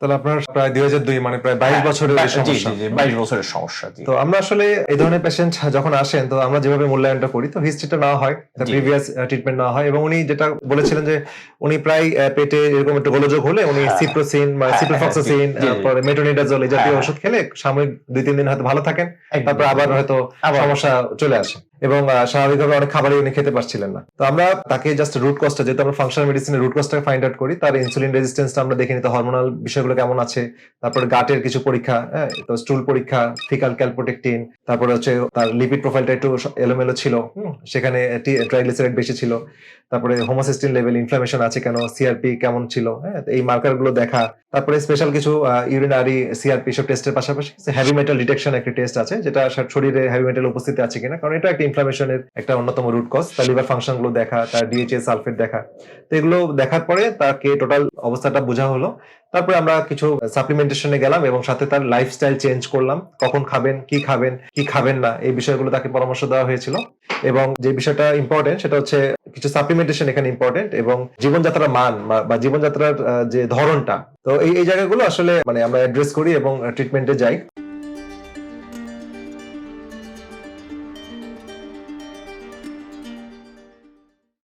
তাহলে আপনার প্রায় দুই হাজার দুই মানে প্রায় বাইশ বছরের হ্যাঁ, সমস্যা জি বাইশ বছরের সমস্যা তো আমরা আসলে এই ধরনের পেশেন্ট যখন আসেন তো আমরা যেভাবে মূল্যায়নটা করি তো হিস্ট্রিটা নেওয়া হয় প্রিভিয়াস ট্রিটমেন্ট নেওয়া হয় এবং উনি যেটা বলেছিলেন যে উনি প্রায় পেটে এরকম একটু গোলযোগ হলে উনি। সিপ্রোসিন বা হ্যাঁ, সিপ্রোফক্সাসিন হ্যাঁ। তারপরে মেটোনিডাজল এই জাতীয় ওষুধ খেলে সাময়িক দুই তিন দিন হয়তো ভালো থাকেন। তারপর আবার হয়তো সমস্যা চলে আসে এবং স্বাভাবিকভাবে অনেক খাবারই উনি খেতে পারছিলেন না। তো আমরা তাকে জাস্ট রুট কজটা যেহেতু আমরা ফাংশনাল মেডিসিনের রুট কজটাকে ফাইন্ড আউট করি, তার ইনসুলিন রেজিস্ট্যান্সটা আমরা দেখে নিতে হরমোনাল বিষয়গুলো কেমন আছে? তারপর গাটের কিছু পরীক্ষা হ্যাঁ? তো স্টুল পরীক্ষা ফিকাল ক্যালপোটেকটিন তারপরে হচ্ছে তার লিপিড প্রোফাইলটা একটু এলোমেলো ছিল সেখানে ট্রাইগ্লিসারাইড বেশি ছিল। তারপরে হোমোসিস্টিন লেভেল ইনফ্লামেশন আছে কেন? সিআরপি কেমন ছিল? হ্যাঁ? এই মার্কারগুলো দেখা। তারপরে স্পেশাল কিছু ইউরিনারি সিআরপি সব টেস্টের পাশাপাশি হেভি মেটাল ডিটেকশন একটা টেস্ট আছে, যেটা শরীরে হেভি মেটাল উপস্থিতি আছে কিনা। কারণ এটা একটা ইনফ্লামেশনের একটা অন্যতম রুট কজ তার লিভার ফাংশনগুলো দেখা, তার ডিএইচএ সালফেট দেখা। তো এগুলো দেখার পরে তাকে টোটাল অবস্থাটা বোঝা হলো। তারপরে আমরা কিছু সাপ্লিমেন্টেশনে গেলাম এবং সাথে তার লাইফস্টাইল চেঞ্জ করলাম। কখন খাবেন, কি খাবেন কি খাবেন না, এই বিষয়গুলো তাকে পরামর্শ দেওয়া হয়েছিল। এবং যে বিষয়টা ইম্পর্টেন্ট সেটা হচ্ছে কিছু সাপ্লিমেন্টেশন এখানে ইম্পর্টেন্ট এবং জীবনযাত্রার মান বা- জীবনযাত্রার যে ধরনটা। তো এই জায়গাগুলো আসলে মানে আমরা অ্যাড্রেস করি এবং ট্রিটমেন্টে যাই।